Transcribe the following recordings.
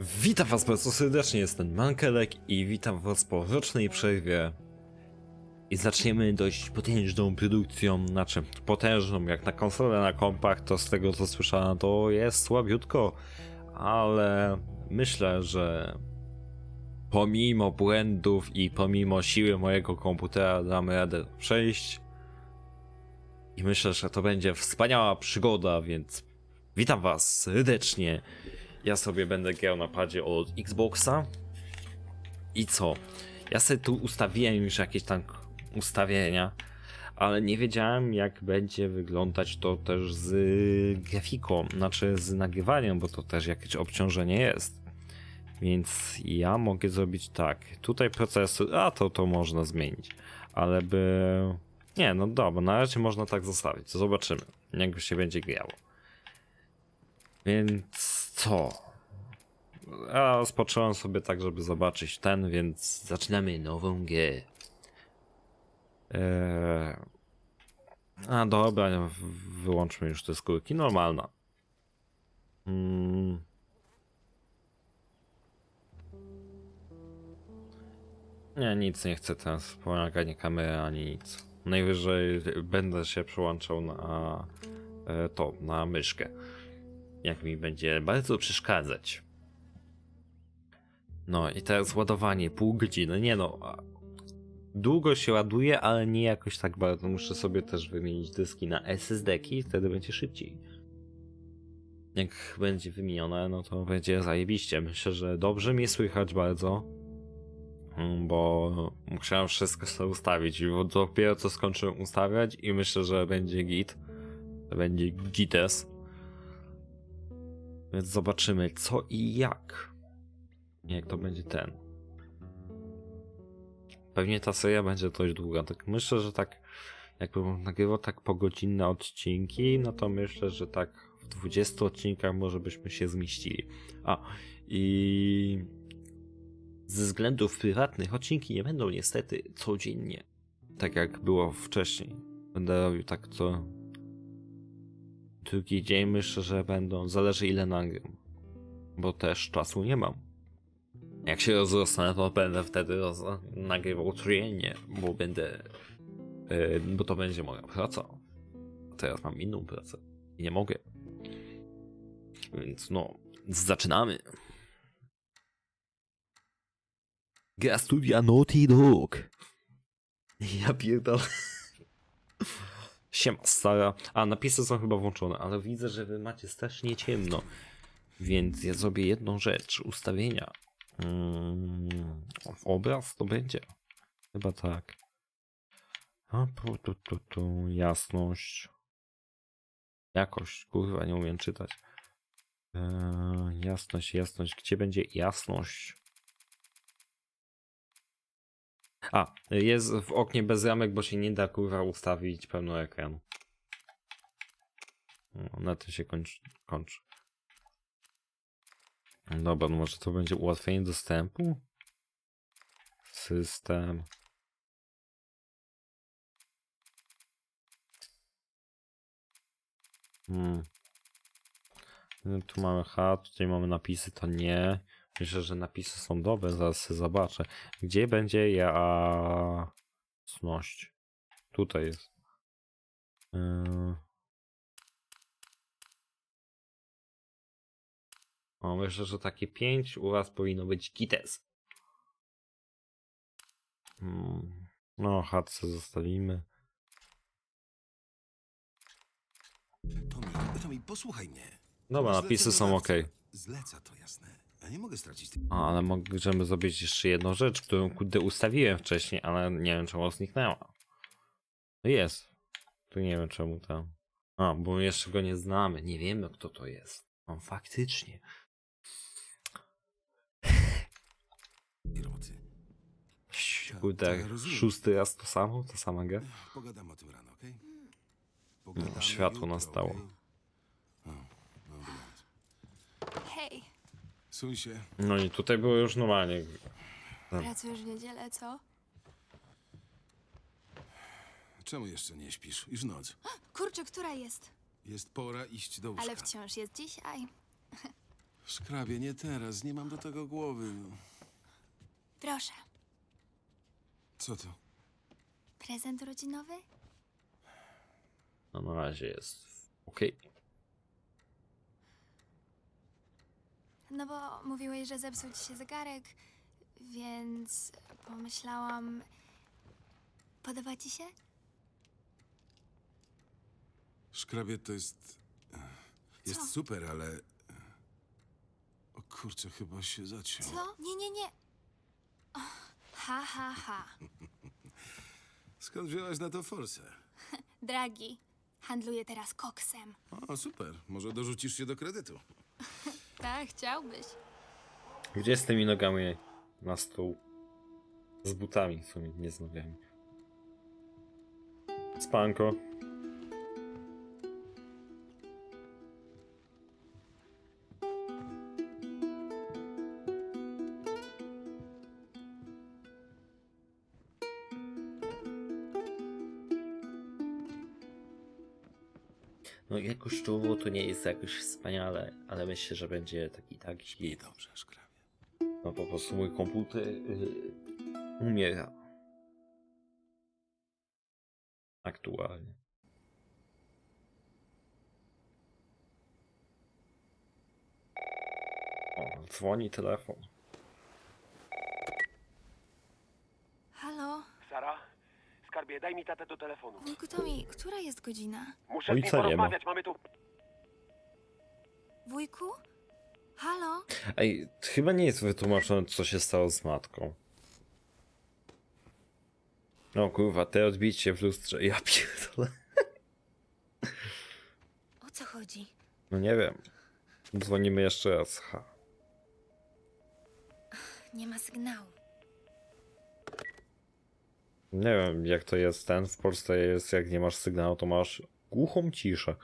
Witam was bardzo serdecznie, jestem Mankelek i witam was po rocznej przerwie. I zaczniemy dość potężną produkcją, znaczy potężną, jak na konsolę, na kompach, to z tego co słyszałem to jest słabiutko, ale myślę, że pomimo błędów i pomimo siły mojego komputera damy radę przejść. I myślę, że to będzie wspaniała przygoda, więc witam was serdecznie. Ja sobie będę grał na padzie od Xboxa. I co? Ja sobie tu ustawiłem już jakieś tam ustawienia, ale nie wiedziałem jak będzie wyglądać to też z grafiką, znaczy z nagrywaniem, bo to też jakieś obciążenie jest. Więc ja mogę zrobić tak. Tutaj procesor, a to to można zmienić, ale by. Nie, no dobra, na razie można tak zostawić. Zobaczymy, jak się będzie grało. Więc co? Ja rozpocząłem sobie tak, żeby zobaczyć ten, więc zaczynamy nową grę. Eee... A dobra, wyłączmy już te skórki. Normalna. Mm. Nie, nic nie chcę teraz. Pomaganie kamery ani nic. Najwyżej będę się przełączał na e, to, na myszkę jak mi będzie bardzo przeszkadzać. No i teraz ładowanie pół godziny. Nie no. Długo się ładuje, ale nie jakoś tak bardzo. Muszę sobie też wymienić dyski na SSD-ki, wtedy będzie szybciej. Jak będzie wymienione, no to będzie zajebiście. Myślę, że dobrze mnie słychać bardzo. Mm, Bo musiałem wszystko sobie ustawić. I dopiero co skończyłem ustawiać i myślę, że będzie git. Będzie gites. Więc zobaczymy co i jak. Jak to będzie ten. Pewnie ta seria będzie dość długa. Tak myślę, że tak jakbym nagrywał tak po godzinne odcinki, no to myślę, że tak w 20 odcinkach może byśmy się zmieścili. A i ze względów prywatnych odcinki nie będą niestety codziennie. Tak jak było wcześniej. Będę robił tak co drugi dzień myślę, że będą. Zależy ile nagram. Bo też czasu nie mam. Jak się rozrosnę, to będę wtedy roz... nagrywał codziennie, bo będę. Yy, bo to będzie moja praca. A teraz mam inną pracę. I nie mogę. Więc no, zaczynamy. Gra studia Naughty Dog. Ja pierdolę. Siema, stara. A, napisy są chyba włączone, ale widzę, że wy macie strasznie ciemno. Więc ja zrobię jedną rzecz. Ustawienia. Mm, obraz to będzie. Chyba tak. A, tu, tu, tu, tu. Jasność. Jakość. Kurwa, nie umiem czytać. Eee, jasność, jasność. Gdzie będzie jasność? A, jest w oknie bez ramek, bo się nie da kurwa ustawić pełno ekranu. No, na tym się kończy. kończy. Dobra, no może to będzie ułatwienie dostępu? System. Hmm. No, Tu mamy H, tutaj mamy napisy, to nie. Myślę, że napisy są dobre, zaraz zobaczę. Gdzie będzie jasność? Tutaj jest. Yy. O, myślę, że takie 5 u was powinno być gites. Hmm. No, chatce zostawimy. Tomi, Tomi, posłuchaj mnie. Dobra, napisy są ok. Zleca to jasne. Ja nie mogę stracić tej... A, ale możemy zrobić jeszcze jedną rzecz, którą kurde ustawiłem wcześniej, ale nie wiem czemu zniknęła. No Jest. Tu nie wiem czemu tam. A, bo jeszcze go nie znamy. Nie wiemy kto to jest. No faktycznie. Kurde, rozumiem. szósty raz to samo, to sama gra. Pogadam o tym rano, okej? No, światło nastało. okej? O, no, dobra. Hej, Suń się. No i tutaj było już normalnie. pracujesz w niedzielę, co? Czemu jeszcze nie śpisz? Już noc. Kurczę, która jest? Jest pora iść do łóżka. Ale wciąż jest dzisiaj. Szkrabie, nie teraz. Nie mam do tego głowy. No. Proszę, Co to? prezent urodzinowy? No na razie jest. Okej. No bo mówiłeś, że zepsuł ci się zegarek, więc pomyślałam... Podoba ci się? Szkrabie to jest. Jest Co? super, ale. O kurczę, chyba się zaciął. Co? Nie, nie, nie. O, ha, ha, ha. Skąd wzięłaś na to forsę? Dragi, handluję teraz koksem. O, super. Może dorzucisz się do kredytu. Tak, chciałbyś. Gdzie z tymi nogami na stół? Z butami w sumie, nie z nogami. Spanko. Jakościowo to nie jest jakoś wspaniale, ale myślę, że będzie taki taki Dobrze, szkrabie. no po prostu mój komputer yy, umiera. Aktualnie. O, dzwoni telefon. Halo? Sara? Skarbie, daj mi tatę do telefonu. Wujku Tomi, która jest godzina? Muszę Ojca z nim nie ma. porozmawiać, mamy tu... Wujku? Halo? Ej, chyba nie jest wytłumaczone, co się stało z matką. No kurwa, te odbicie w lustrze, ja pierdolę. O co chodzi? No nie wiem. Dzwonimy jeszcze raz. Ha. Nie ma sygnału. Nie wiem, jak to jest ten. W Polsce jest, jak nie masz sygnału, to masz głuchą ciszę.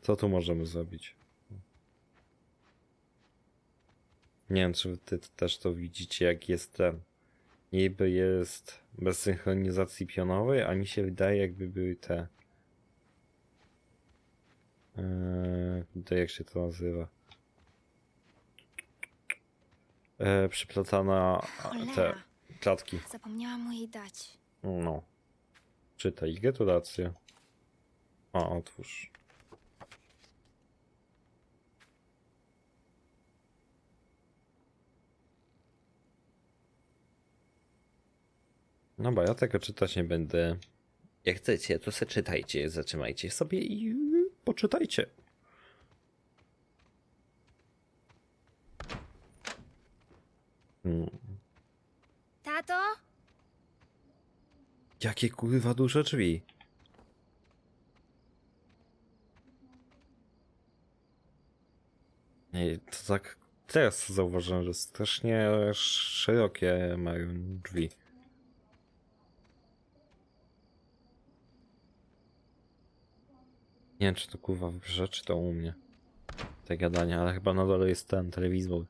Co tu możemy zrobić? Nie wiem, czy ty też to widzicie, jak jest ten. Niby jest bez synchronizacji pionowej, a mi się wydaje, jakby były te. Eee, to jak się to nazywa? Eee, przyplatana te. Klatki. Zapomniałam mu jej dać. No. Czytaj, gratulacje. O, otwórz. No bo ja tego czytać nie będę. Jak chcecie, to se czytajcie, zatrzymajcie sobie i poczytajcie. Hmm. Tato? Jakie kurwa duże drzwi. Ej, to tak teraz zauważyłem, że strasznie szerokie mają drzwi. Nie wiem, czy to kurwa w czy to u mnie. Te gadania, ale chyba na dole jest ten telewizor.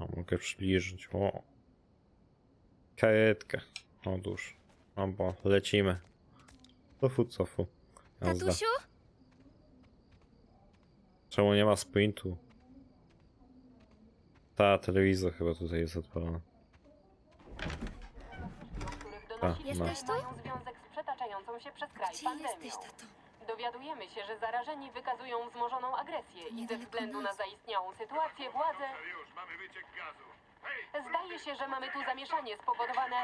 No, mogę przybliżyć. O. Karetkę. Otóż. No bo lecimy. Cofu, cofu. Jazda. Tatusiu? Czemu nie ma sprintu? Ta, telewizor chyba tutaj jest odpalony. których A, donosi, no. Jesteś tu? mają związek z przetaczającą się przez kraj Gdzie pandemią. jesteś, tato? Dowiadujemy się, że zarażeni wykazują wzmożoną agresję i ze względu na zaistniałą sytuację władze... Zdaje się, że mamy tu zamieszanie spowodowane...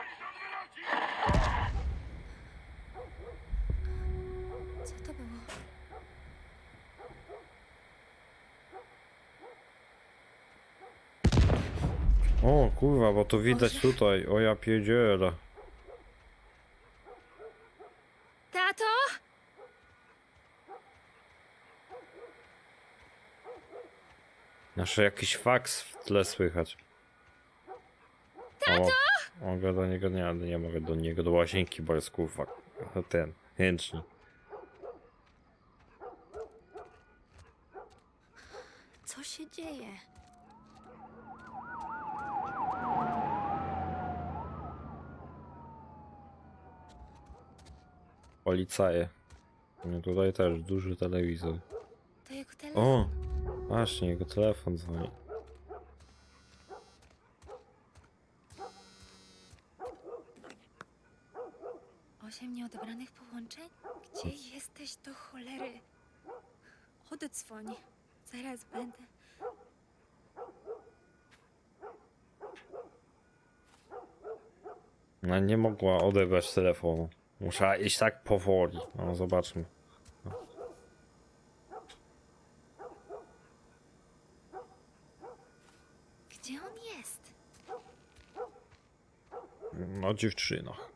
Co to było? O kurwa, bo to widać tutaj. O ja pierdzielę. Tato? Nasze jakiś faks w tle słychać. Tato! Mogę do niego, nie, nie mogę do niego, do łazienki, bo jest kurwa ten, chętnie. się dzieje? Policaje. No tutaj też duży telewizor. To jego telefon. O! Właśnie, jego telefon dzwoni. Osiem nieodebranych połączeń? Gdzie jesteś do cholery? Oddzwoń. Zaraz będę. No nie mogła odebrać telefonu. Musiała iść tak powoli. No zobaczmy. Gdzie on jest? No dziewczynach.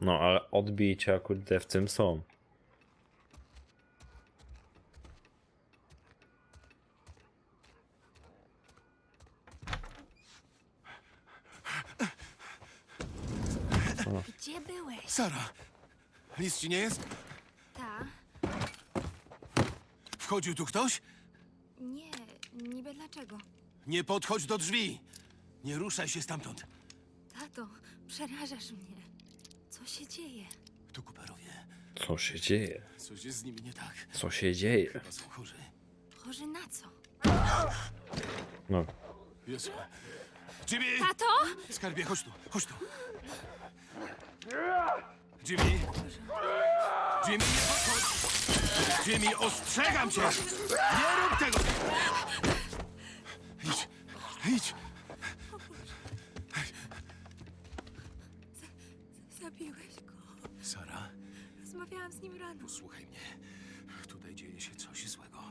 No ale odbicia kurde w tym są. Gdzie byłeś? Sara! Nic ci nie jest? Ta? Wchodził tu ktoś? Nie, podchodź do drzwi! Nie ruszaj się stamtąd. Tato, przerażasz mnie. Co się dzieje? To Cooperowie. Co się dzieje? Coś jest z nimi nie tak. Co się dzieje? Chyba są chorzy. Chorzy na co? No. Jezu. Jimmy! Tato! Skarbie, chodź tu, chodź tu. Jimmy! Jimmy, nie podchodź! Jimmy, ostrzegam cię! Nie rób tego! Idź! Zabiłeś go. Sara, Rozmawiałam z nim rano. posłuchaj mnie. Tutaj dzieje się coś złego.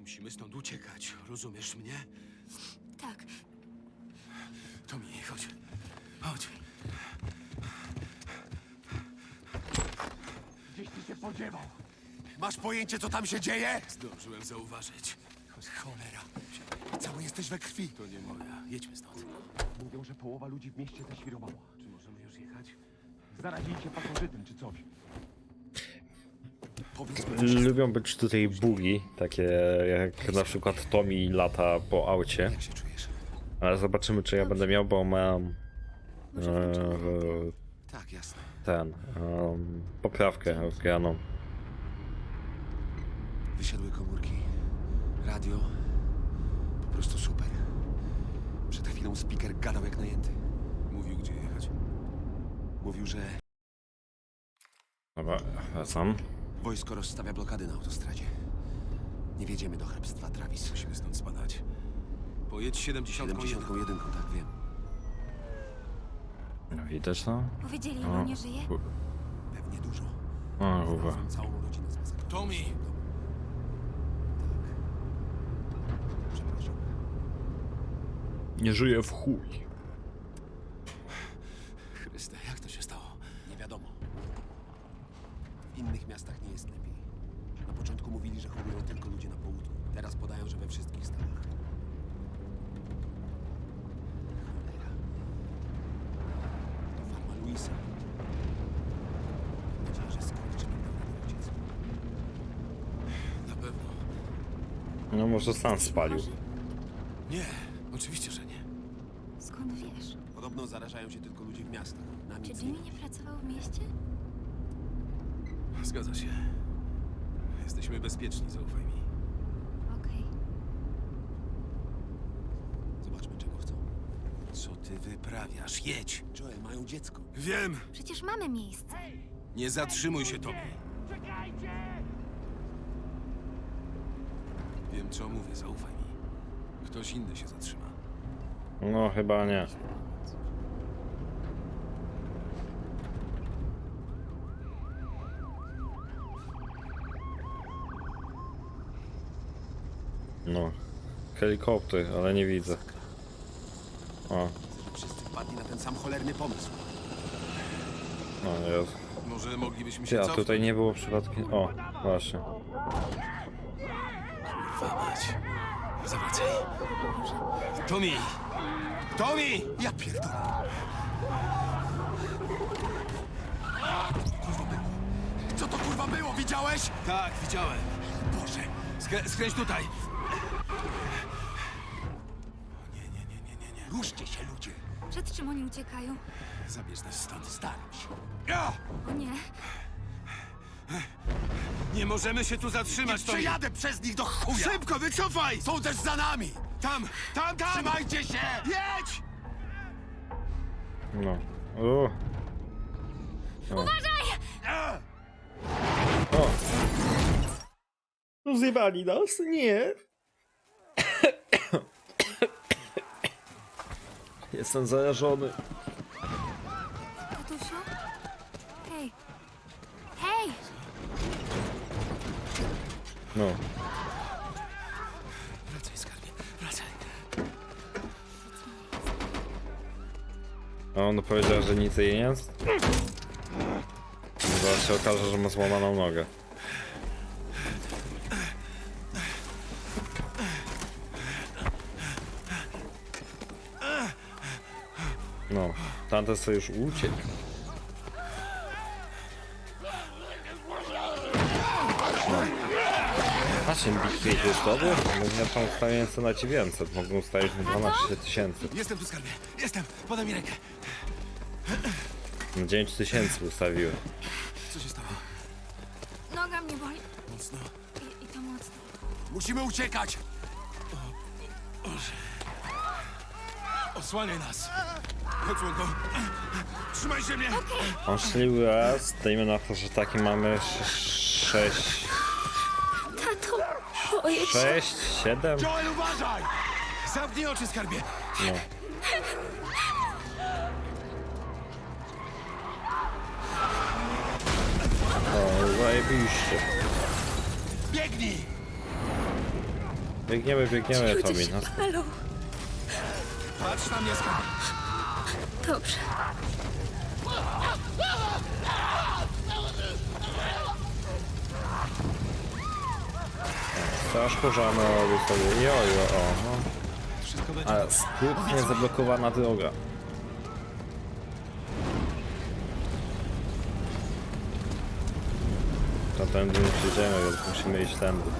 Musimy stąd uciekać, rozumiesz mnie? Tak, Tommy, chodź. Chodź. Gdzieś ty się podziewał. Masz pojęcie, co tam się dzieje? Zdążyłem zauważyć. Cholera. Jesteś we krwi. To nie moja. Jedźmy stąd. Mówią, że połowa ludzi w mieście zaświrowała. Czy możemy już jechać? Zarazili się pasożytem czy coś. Lubią być tutaj bugi, takie jak na przykład Tommy lata po aucie. Jak się czujesz? Ale zobaczymy czy ja będę miał, bo mam może e, Tak, jasne. ten em, poprawkę wgraną. Wysiadły komórki. Radio. Speaker gadał jak najęty. Mówił, gdzie jechać. Mówił, że Dobra, wracam. wojsko rozstawia blokady na autostradzie. Nie wjedziemy do hrabstwa Travis. Musimy stąd spadać. Pojedź 71. 71, tak wiem. No, Widać to? Powiedzieli, O, że nie żyje? Pewnie dużo. O, kurwa. Znalazłem całą rodzinę z masakra. Tommy! Tak. Przepraszam. Nie żyje w chuj. Chryste, jak to się stało? Nie wiadomo. W innych miastach nie jest lepiej. Na początku mówili, że chorują tylko ludzie na południu. Teraz podają, że we wszystkich stanach. Cholera. To farma Luisa. Mam nadzieję, że skurczy nam dał radę uciec. Na pewno. No może sam spalił. Nie, oczywiście, że nie. Skąd wiesz? Podobno zarażają się tylko ludzie w miastach. Nam Czy nic Jimmy nie nie pracował w mieście? Zgadza się. Jesteśmy bezpieczni, zaufaj mi. Okej. Zobaczmy, czego chcą. Co ty wyprawiasz? Jedź! Joel, mają dziecko. Wiem! Przecież mamy miejsce. Nie zatrzymuj się, Tommy. Wiem, co mówię, zaufaj mi. Ktoś inny się zatrzyma. No chyba nie. No. Helikopter, ale nie widzę. O, wszyscy wpadli na ten sam cholerny pomysł. no jest. Może moglibyśmy się Ty, a cofnąć? tutaj nie było przypadkiem. O, właśnie. Kurwa mać. Zawracaj. Tommy! Tommy! Ja pierdolę. Kurwa było, widziałeś? Tak, widziałem. Boże, skrę skręć tutaj. Nie, nie, nie, nie, nie, nie. Ruszcie się, ludzie. Przed czym oni uciekają? Zabierz nas stąd, staram się. Ja! O nie. Nie możemy się tu zatrzymać, to... przejadę przez nich do chuja! Szybko, wycofaj! Są też za nami! Tam, tam, tam! Trzymajcie się! Jedź! No. O. Uważaj! O. No zjebali nas? Nie. Jestem zarażony. Tatusiu? Hej. Hej! No. Wracaj, skarbie, wracaj. A on powiedział, że nic jej nie jest? Zaraz się okaże, że ma złamaną nogę. No, tamten sobie już uciekł. 8 bitwy jest słaby? Mówię, tam stawiając co na 900, mogą stawić na 12 tysięcy. Jestem tu skarbie, jestem, podaj mi rękę. No na 9 tysięcy ustawiły. Co się stało? Noga mnie boli. Mocno. I, i to mocno. Musimy uciekać! O, Boże. Osłaniaj nas! Chodź, Łonko. Trzymaj się mnie! On szczelił raz, dajmy na to, że taki mamy 6 6, 7. Joel, uważaj! Zamknij oczy, skarbie. No. O, zajebiście. Biegnij! Biegniemy, biegniemy, Ludzie Tomi. się No. palą. Patrz na mnie, skarbie. Dobrze. Straż pożarna sobie. Jojo, o. No. Wszystko będzie. A sprytnie zablokowana droga. To tędy nie przyjdziemy, więc musimy iść tędy.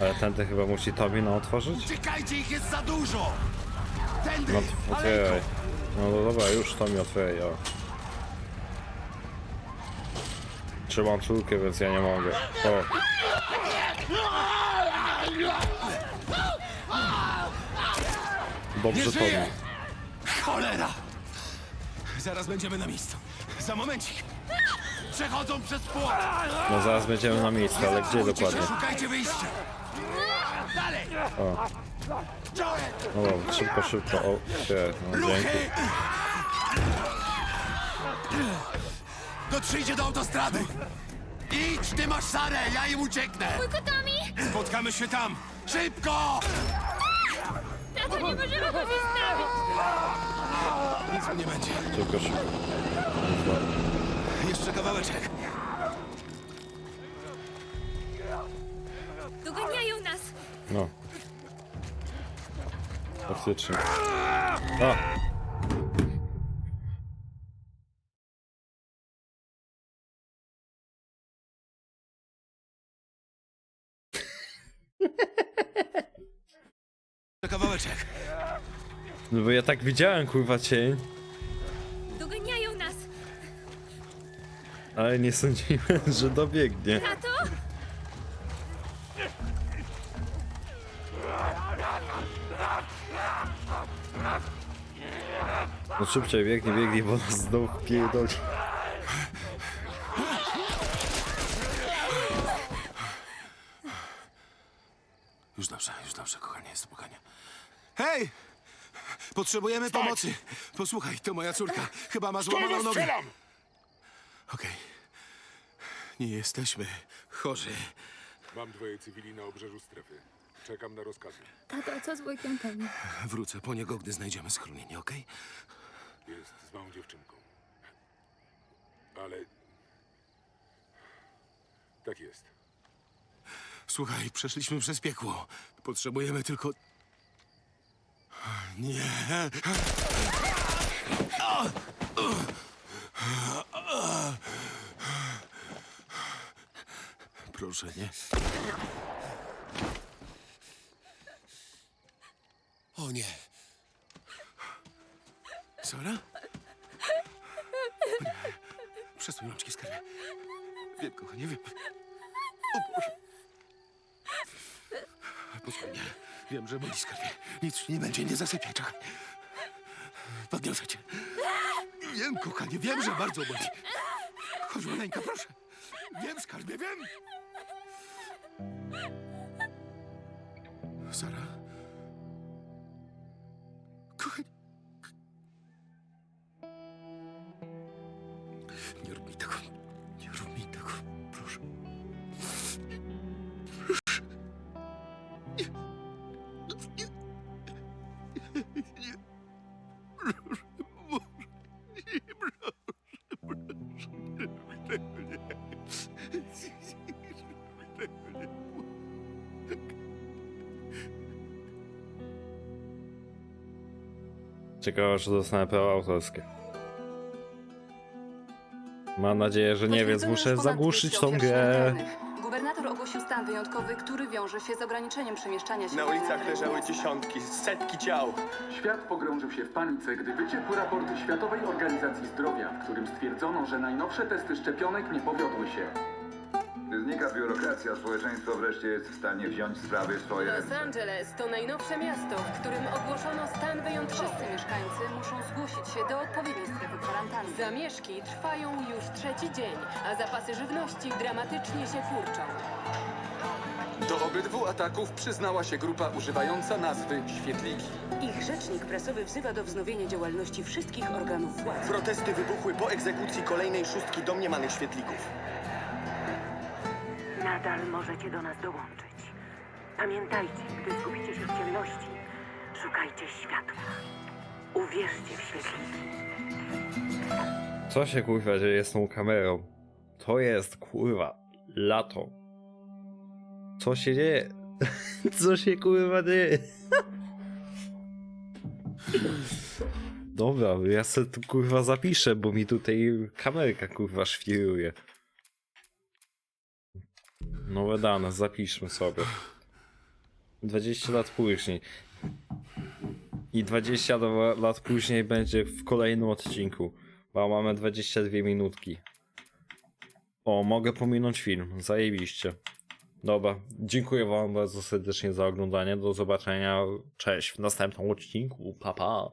Ale tędy chyba musi Tobi no otworzyć? Uciekajcie, ich jest za dużo! Tędy! No to otwieraj. No to dobra, już to mi otwieraj, o. Trzymam córkę, więc ja nie mogę. O. Dobrze to żyje! Cholera! Zaraz będziemy na miejscu. Za momencik. Przechodzą przez płot! No zaraz będziemy na miejscu, ale gdzie dokładnie? Szukajcie wyjścia! Dalej! O. No dobra, szybko, szybko. O, się, no dzięki. Ruchy! Dotrzyjcie do autostrady! Idź, ty masz Sarę, ja im ucieknę! Spotkamy się tam. Szybko! Tato, nie możemy go zostawić! Nic mu nie będzie. Szybko, szybko. Jeszcze kawałeczek. Doganiają nas! No. Faktycznie. O! Kawałeczek. No bo ja tak widziałem, kurwa, cień, Doganiają nas! ale nie sądziłem, że dobiegnie. Tato! No szybciej, biegnij, biegnij, bo nas znowu pierdoli. Już dobrze, już dobrze, kochanie, spokojnie. Hej! Potrzebujemy pomocy. Posłuchaj, to moja córka. Chyba ma złamaną nogę. Okej. Nie jesteśmy chorzy. Mam dwoje cywili na obrzeżu strefy. Czekam na rozkazy. Tato, a co z Tomi? Wrócę po niego, gdy znajdziemy schronienie, okej? Jest z małą dziewczynką. Ale... Tak jest. Słuchaj, przeszliśmy przez piekło. Potrzebujemy tylko... Nie. proszę, nie? O nie. Sara? Nie. Przesuń rączki, skarbie. Wiem, kochanie, wiem. O Boże. Posłuchaj mnie. Wiem, że boli skarbie. Nic nie będzie, nie zasypiaj, czekaj. Podniosę cię. Wiem, kochanie, wiem, że bardzo boli. Chodź, maleńka, proszę. Wiem, skarbie, wiem. Ciekawe, czy dostanę prawa autorskie. Mam nadzieję, że nie, więc muszę zagłuszyć 200 tą grę. Gubernator ogłosił stan wyjątkowy, który wiąże się z ograniczeniem przemieszczania się Na ulicach leżały dziesiątki, setki ciał. Świat pogrążył się w panice, gdy wyciekł raport Światowej Organizacji Zdrowia, w którym stwierdzono, że najnowsze testy szczepionek nie powiodły się. Gdy znika biurokracja, społeczeństwo wreszcie jest w stanie wziąć sprawy w swoje Los ręce. Angeles to najnowsze miasto, w którym ogłoszono stan wyjątkowy. Wszyscy mieszkańcy muszą zgłosić się do odpowiedniej strefy kwarantanny. Zamieszki trwają już trzeci dzień, a zapasy żywności dramatycznie się kurczą. Do obydwu ataków przyznała się grupa używająca nazwy Świetliki. Ich rzecznik prasowy wzywa do wznowienia działalności wszystkich organów władzy. Protesty wybuchły po egzekucji kolejnej szóstki domniemanych świetlików. Nadal możecie do nas dołączyć. Pamiętajcie, gdy zgubicie się w ciemności, szukajcie światła. Uwierzcie w świetliki. Co się kurwa dzieje z tą kamerą? To jest kurwa lato. Co się dzieje? Co się kurwa dzieje? Dobra, ja se tu kurwa zapiszę, bo mi tutaj kamerka kurwa świruje. Nowe dane, zapiszmy sobie. 20 lat później. I 20 do- lat później będzie w kolejnym odcinku. Bo mamy 22 minutki. O, mogę pominąć film. Zajebiście. Dobra, dziękuję wam bardzo serdecznie za oglądanie. Do zobaczenia. Cześć w następnym odcinku. Pa pa.